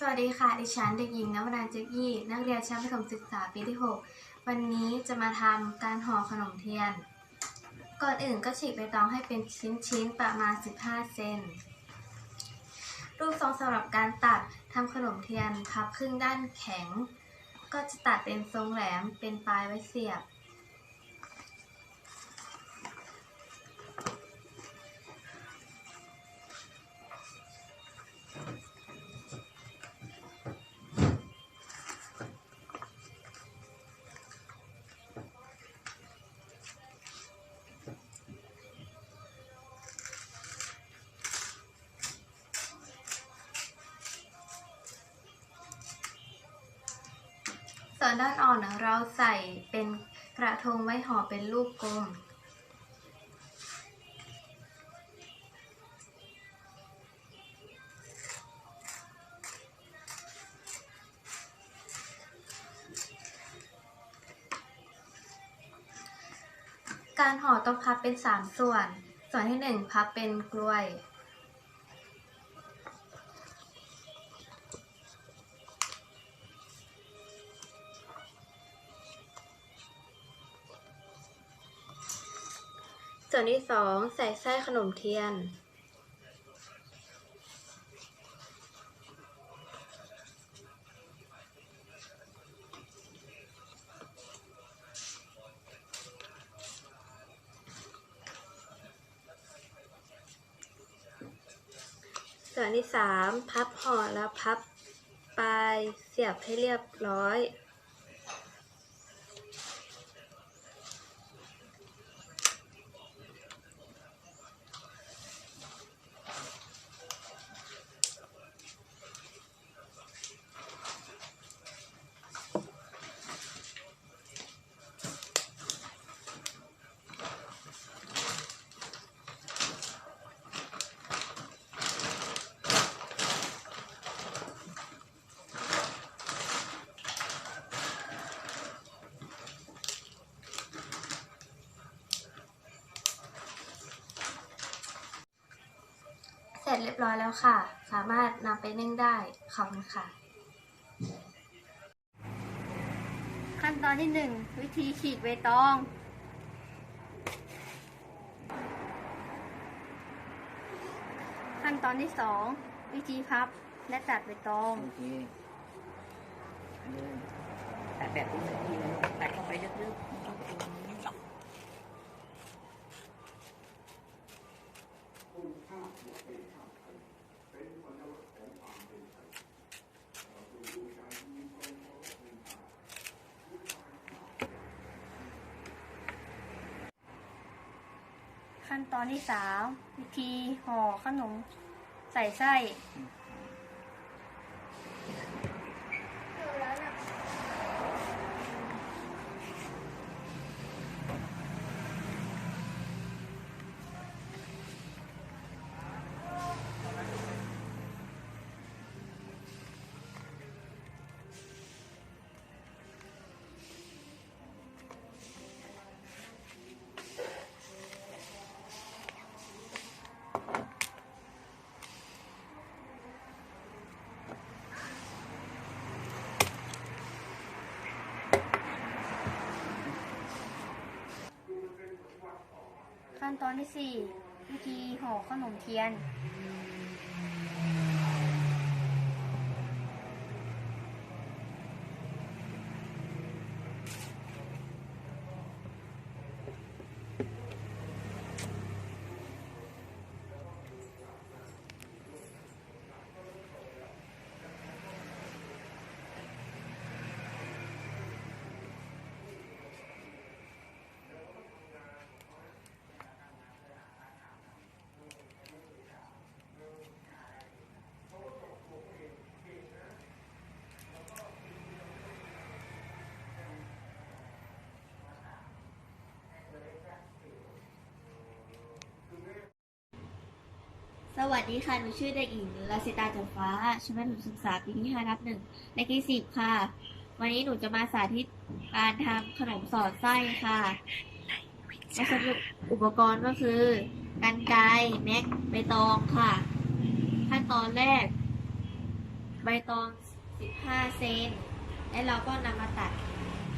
สวัสดีค่ะ ดิฉันเด็กหญิงนวรานเจกยี่ นักเรียนชั้นประถมศึกษาปีที่ 6 วันนี้จะมาทำการห่อขนมเทียน ก่อนอื่นก็ฉีกใบตองให้เป็นชิ้นๆ ประมาณ 15 เซน รูปทรงสำหรับการตัดทำขนมเทียนพับครึ่งด้านแข็ง ก็จะตัดเป็นทรงแหลมเป็นปลายไว้เสียบ วนด้านอ่อนเราใส่เป็นกระทงไว้ห่อเป็นลูกกลม การห่อต้องพับเป็น 3 ส่วน ส่วนที่ 1 พับเป็นกล้วย วนที่2ใส่ไส้ขนมเทียน ส่วนที่3พับห่อแล้วพับปลายเสียบให้เรียบร้อย ร็จเรียบร้อยแล้วค่ะ สามารถนำไปนึ่งได้ ขอบคุณค่ะ ขั้นตอนที่หนึ่งวิธีฉีกใบตองขั้นตอนที่สองวิธีพับและตัดใบตองโอเคอันนี้ตัดแบบนี้ทีนะลูกตัดเข้าไปลึกๆไม่ต้องกลัว ขั้น ตอนที่สามวิธีห่อขนมใส่ไส้ ขั้นตอนที่สี่วิธีห่อขนมเทียน สวัสดีค่ะ หนูชื่อเด็กหญิงลาสิตาจันฟ้า ชั้นประถมศึกษาปีที่5ทับหนึ่งในที่สิบค่ะ วันนี้หนูจะมาสาธิตการทำขนมสอดไส้ค่ะวัสดุอุปกรณ์ก็คือกันไกรแม็กใบตองค่ะ ขั้นตอนแรก ใบตอง 15 เซน และเราก็นำมาตัด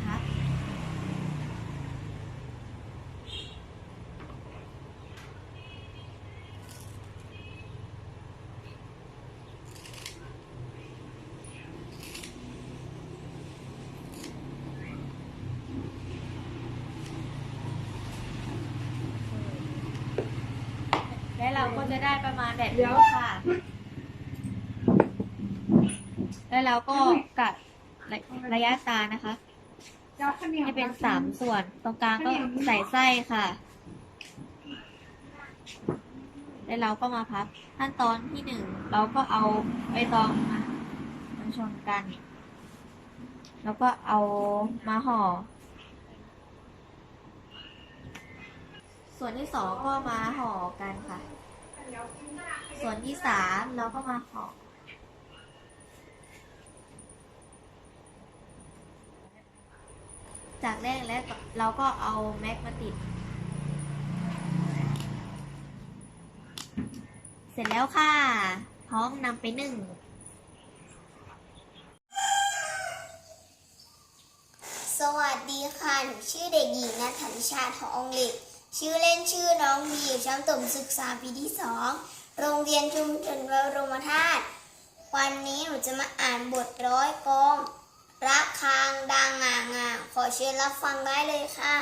พับ และเราก็จะได้ประ มาณแบบนี้ค่ะ แล้วเราก็กัดระระยะตานะคะให้เป็นสามส่วน ตรงกลางก็ใส่ไส้ค่ะ แล้วเราก็มาพับ ขั้นตอนที่หนึ่งเราก็เอาใบตองมามาชนกัน แล้วก็เอามาห่อส่วนที่สองก็มาห่อกันค่ะ ส่วนที่สามเราก็มาห่อจากแรกแล้วเราก็เอาแม็กมาติด เสร็จแล้วค่ะ พร้อมนำไปนึ่งสวัสดีค่ะ หนูชื่อเด็กหญิงนัทธนิชาทองเหล็ก ชื่อเล่นชื่อน้องบีอยู่ชั้นประถมศึกษาปีที่สอง โรงเรียนชุมชนวรมธาตุวันนี้หนูจะมาอ่านบทร้อยกองรักคางดังงางาขอเชิญรับฟังได้เลยค่ะ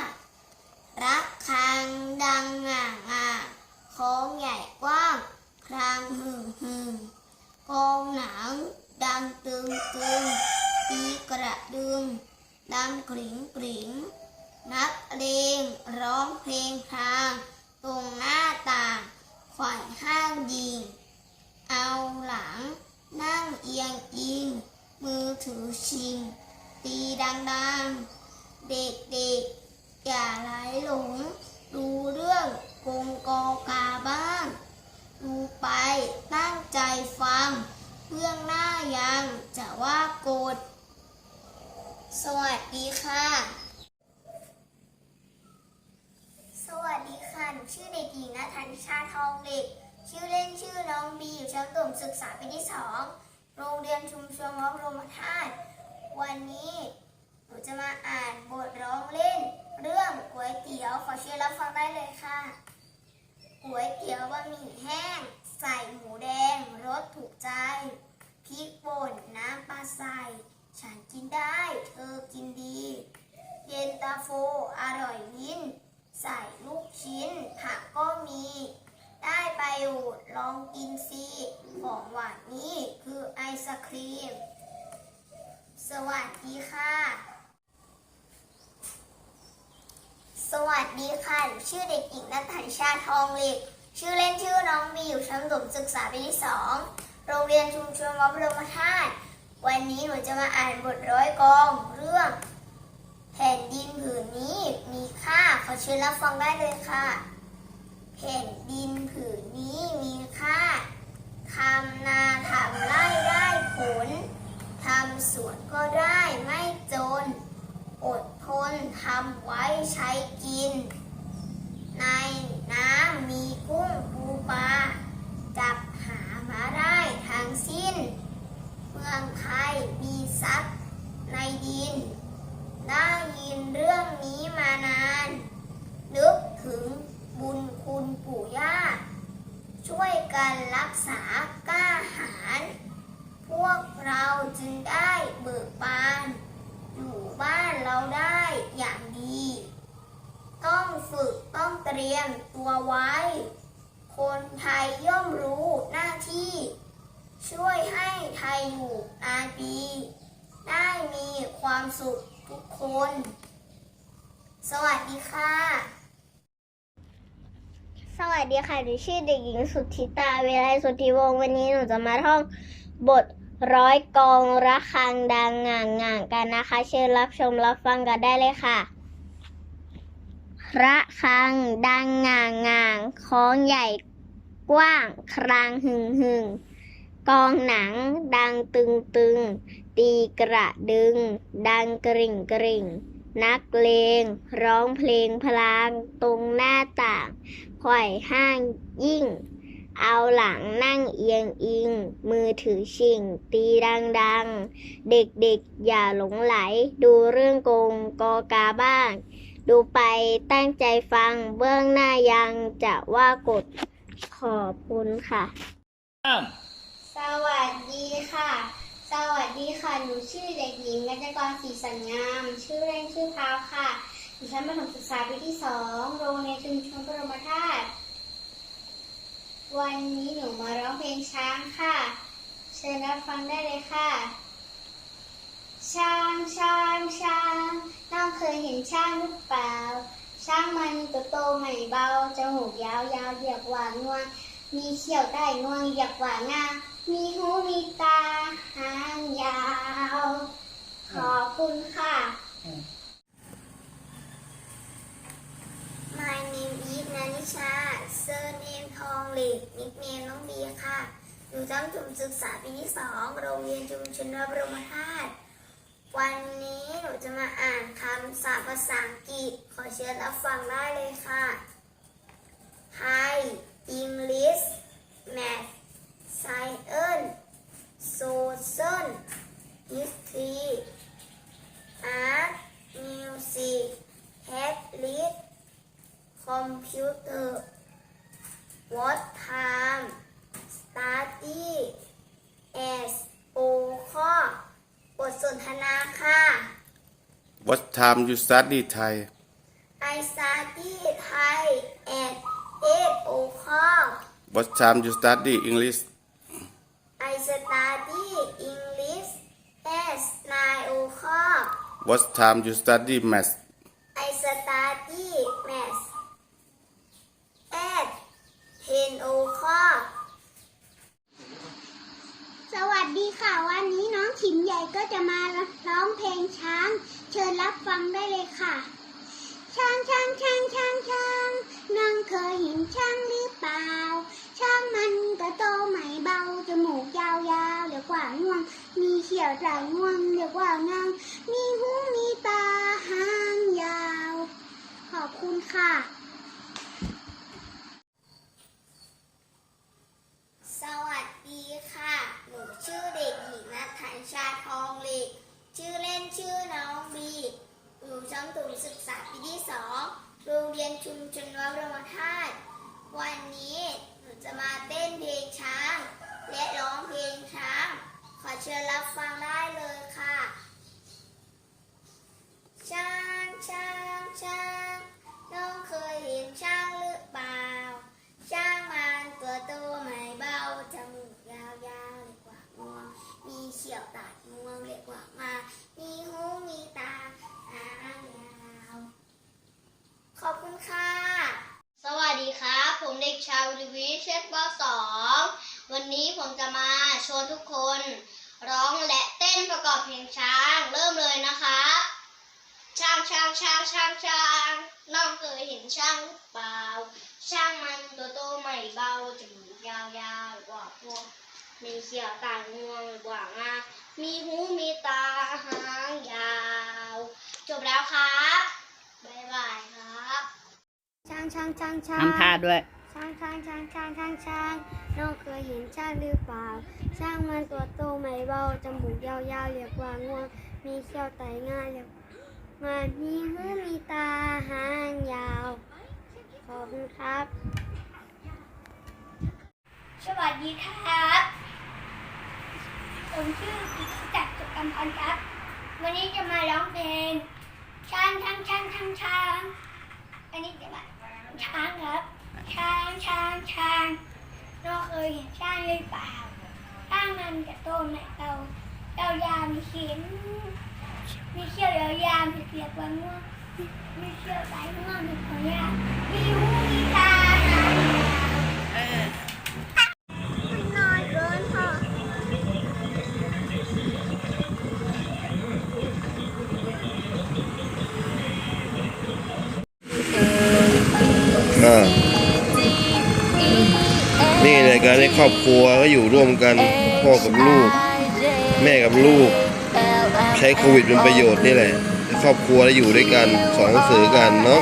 รักคางดังงางาโค้งใหญ่กว้าง ครางหึ่งหึ่งกองหนัง ดังตึงตึงปีกระดึง ดังกริ่งกริ่งนักเลงร้องเพลงพราง ตรงหน้าต่าง ขว่ห้างยิง เอาหลัง นั่งเอียงอิง มือถือชิง ตีดังๆ เด็กๆ อย่าไหลหลง ดูเรื่องกงกอกาบ้าง ดูไปตั้งใจฟังเพื่องหน้ายังจะว่าโกรธสวัสดีค่ะ สวัสดีค่ะ หนูชื่อเด็กหญิงนัทันชาทองเด็ก ชื่อเล่นชื่อน้องบีอยู่ชั้นประถมศึกษาปีที่สอง โรงเรียนชุมชนวัดบรมธาตุ วันนี้หนูจะมาอ่านบทร้องเล่น เรื่องก๋วยเตี๋ยว ขอเชิญรับฟังได้เลยค่ะ ก๋วยเตี๋ยวบะหมี่แห้ง ใส่หมูแดงรสถูกใจ พริกป่นน้ำปลาใส่ ฉันกินได้ เธอกินดี เย็นตาโฟอร่อยลิ้น ใส่ลูกชิ้น ผักก็มี ได้ประโยชน์ลองกินสิของหวานนี้คือไอ ศครีม สวัสดีค่ะ สวัสดีค่ะหนูชื่อเด็กหญิงนัทธานิชาทองเหล็ก ชื่อเล่นชื่อน้องบีอยู่ชั้นประถมศึกษาปีที่สอง โรงเรียนชุมชนวัดบรมธาตุ วันนี้หนูจะมาอ่านบทร้อยกองเรื่อง แผ่นดินผืนนี้มีค่า ขอเชิญรับฟังได้เลยค่ะ แผ่นดินผืนนี้มีค่า ทำนาทำไร่ได้ผล ทำสวนก็ได้ไม่จน อดทนทำไว้ใช้กินน้ำมีกุ้งปูปลาจับหามาได้ทั้งสิ้น เมืองไทยมีทรัพย์ในดิน ได้ยินเรื่องนี้มานาน นึกถึงบุญคุณปู่ย่า ช่วยกันรักษากล้าหาญพว กเราจึงได้เบิกบาน อยู่บ้านเราได้อย่างดี ต้องฝึกต้องเตรียมตัวไว้ คนไทยย่อมรู้หน้าที่ ช่วยให้ไทยอยู่นานปี ได้มีความสุขทุกคน สวัสดีค่ะ สวัสดีค่ะ หนูชื่อเด็กหญิงสุทธิตา เวไลสุทธิวงศ์วันนี้หนูจะมาท่องบท ร้อยกองระฆังดังง่างง่างกันนะคะ เชิญรับชมรับฟังกันได้เลยค่ะ ระฆังดังง่างง่างค้องใหญ่กว้างครางหึงหึงกองหนังดังตึงตึง ตีกระดึง ดังกริ่งกริ่ง นักเลง ร้องเพลงพลาง ตรงหน้าต่างไขว่ห้างยิ่ง เอาหลังนั่งเอียงอิง มือถือชิงตีดังๆ เด็กๆ อย่าหลงไหล ดูเรื่องโกงกอกาบ้าง ดูไปตั้งใจฟังเบื้องหน้ายังจะว่ากดขอบคุณค่ะ สวัสดีค่ะ สวัสดีค่ะ หนูชื่อเด็กหญิงกัญจกรศรีสัญญาม ชื่อเล่นชื่อพาวค่ะอยู่ชั้นประถมศึกษาปีที่สอง โรงเรียนชุมชนบรมธาตุ วันนี้หนูมาร้องเพลงช้างค่ะ เชิญรับฟังได้เลยค่ะ ช้างช้างช้างน้องเคยเห็นช้างหรือเปล่า ช้างมันตัวโตไม่เบาจมูกยาวยาวๆเรียกว่างวงมีเขี้ยวใต้งวงเรียกว่างามีหูมีตาหางยาว ขอบคุณค่ะ My name is นานิชา surname ทองเหล็ก nickname น้องบีค่ะอยู่ชั้นจุมศึกษาปีที่สองโรงเรียนชุมชนวัดบรมธาตุวันนี้หนูจะมาอ่านคำศัพท์ภาษาอังกฤษ ขอเชิญรับฟังได้เลยค่ะ Hi English Math Science Social History Art Music Headlit Computer What time Study as โอข้อบทสนทนาค่ะ What time you study Thai? I study Thai at 8 o'clock What time you study English? I study English at 9 o'clock What time you study Math? I study math at 10 o'clock สวัสดีค่ะ วันนี้น้องขิมใหญ่ ก็จะมาร้องเพลงช้าง เชิญรับฟังได้เลยค่ะ ช้างช้างช้างช้างช้างน้องเคยเห็นช้างหรือเปล่า ช้างมันกระโตไม่เบาจมูกยาวๆเรียกว่างวง มีเขียวใส่งวงเรียกว่างางมีหูมีตาหางยาว ขอบคุณค่ะสวัสดีค่ะ หนูชื่อเด็กหญิงนัทธัญชาทองเหล็ก ชื่อเล่นชื่อน้องบีอยู่ชั้นตุนศึกษาปีที่สองโรงเรียนชุมชนวัดรมธาตุวันนี้หนูจะมาเต้นเพลงช้าง และร้องเพลงช้าง ขอเชิญรับฟังได้เลยค่ะ ช้างช้างช้างน้องเคยเห็นช้างหรือเปล่า ช้างมันตัวโตไหมเบาจมูกยาวๆเรียกว่างวง มีเขียวตัดงวงเรียกว่ามา มีหูมีตาหางยาวขอบคุณค่ะ สวัสดีครับ ผมเด็กชายวิวิทย์เชฟปสองวันนี้ผมจะมาชวนทุกคน ร้องและเต้นประกอบเพลงช้าง เริ่มเลยนะครับช้างช้างช้างช้างช้างน้องเคยเห็นช้างหรือเปล่าช้างมันตัวโตไม่เบาจมูกยาวๆกว่าพวก มีเขียวตางวงกว่างามีหูมีตาหางยาว จบแล้วครับบ๊ายบายครับช้างช้างช้างช้างทำท่าด้วย ช้างช้างช้างช้างช้างช้างน้องเคยเห็นช้างหรือเปล่า ช้างมันตัวโตไม่เบาจมูกยาวๆเรียกว่างวง มีเขี้ยวไต่ง่ายเรียกงานมีหูมีตาหางยาว ขอบคุณครับ สวัสดีครับ ผมชื่อกิตจักรสุกัมพันธ์ครับ วันนี้จะมาร้องเพลงช้างช้างช้างช้างช้างอันนี้จะมาช้างครับ ช้างช้างช้างน้องเคยเห็นช้างหรือเปล่าช้างมันจะโตไหมเราเรายาวมีเข็มมีเขี้ยวยาวๆมีเปียกว่าง่วงมีเขี้ยวสง่วงมีขนยาวมีหูมีตาหาง ครอบครัวก็อยู่ร่วมกันพ่อกับลูก แม่กับลูก ใช้โควิดเป็นประโยชน์นี่แหละครอบครัวแล้วอยู่ด้วยกันสอนหนังสือกันเนาะ